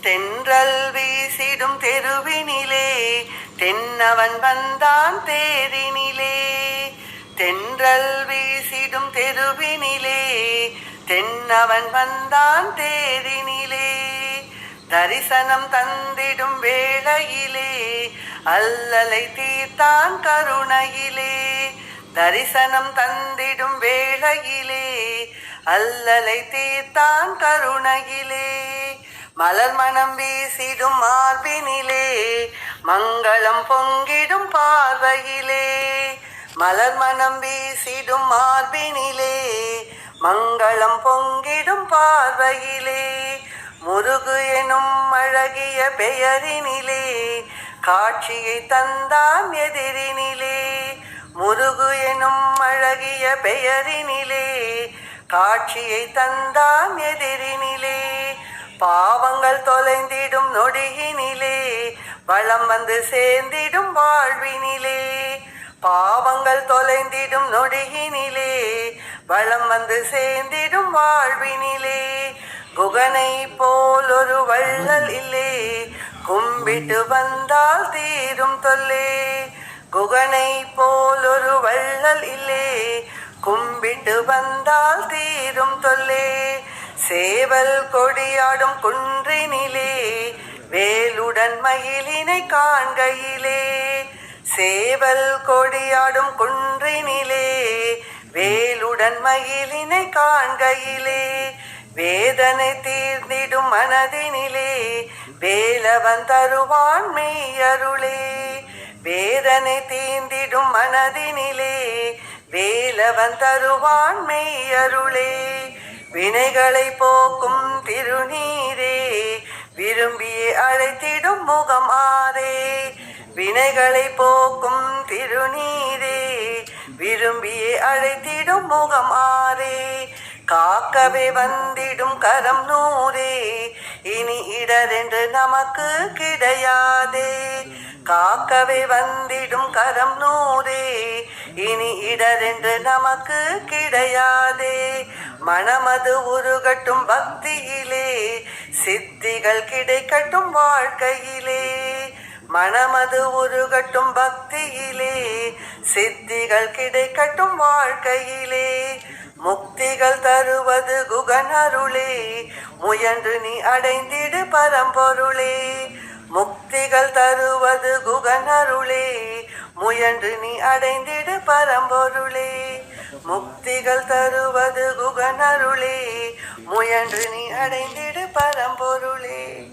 தென்றல் வீசிடும் தெருவினிலே தென்னவன் வந்தான் தேரினிலே. தென்றல் வீசிடும் தெருவினிலே தென்னவன் வந்தான் தேரினிலே. தரிசனம் தந்திடும் வேளையிலே அல்லலை தீர்த்தான் கருணையிலே. தரிசனம் தந்திடும் வேளையிலே அல்லலை தீர்த்தான் கருணையிலே. மலர் மனம் வீசிடும் மார்பினிலே மங்களம் பொங்கிடும் பார்வையிலே. மலர் மனம் வீசிடும் மார்பினிலே மங்களம் பொங்கிடும் பார்வையிலே. முருகு எனும் அழகிய பெயரினிலே காட்சியை தந்தாம் எதிரினிலே. முருகு எனும் அழகிய பெயரினிலே காட்சியை தந்தாம் எதிரினிலே. பாவங்கள் தொலைந்திடும் நொடியினிலே வளம் வந்து சேர்ந்திடும் வாழ்வினிலே. பாவங்கள் தொலைந்திடும் நொடியினிலே வளம் வந்து சேர்ந்திடும் வாழ்வினிலே. குகனை போல் ஒரு வள்ளல் இல்லே கும்பிட்டு வந்தால் தீரும் தொல்லே. குகனை போல் ஒரு வள்ளல் இல்லே கும்பிட்டு வந்தால் தீரும் தொல்லே. சேவல் கொடியாடும் குன்றினிலே வேலுடன் மயிலினை காண்கையிலே. சேவல் கொடியாடும் குன்றினிலே வேலுடன் மயிலினை காண்கையிலே. வேதனை தீர்ந்திடும் மனதினிலே வேலவன் தருவான் மெய்யருளே. வேதனை தீர்ந்திடும் மனதினிலே வேலவன் தருவான் மெய்யருளே. வினைகளை போக்கும் திருநீரே விரும்பிய அழைத்திடும் முகம் ஆரே வினைகளை போக்கும் திருநீரே விரும்பிய அழைத்திடும் முகம் ஆரே காக்கவே வந்திடும் கரம் நூரே இனி இடரென்று நமக்கு கிடையாதே. காக்கவே வந்திடும் கரம் நூரே இனி இடரென்று நமக்கு கிடையாதே. மனமது உருகட்டும் பக்தியிலே சித்திகள் கிடைக்கட்டும் வாழ்க்கையிலே. மனமது உருகட்டும் பக்தியிலே சித்திகள் கிடைக்கட்டும் வாழ்க்கையிலே. முக்திகள் தருவது குகனருளே முயன்று நீ அடைந்திடு பரம்பொருளே. முக்திகள் தருவது குகனருளே முயன்று நீ அடைந்திடு பரம்பொருளே. முக்திகள் தருவது குகனருளே. முயன்று நீ அடைந்திடு பரம்பொருளே.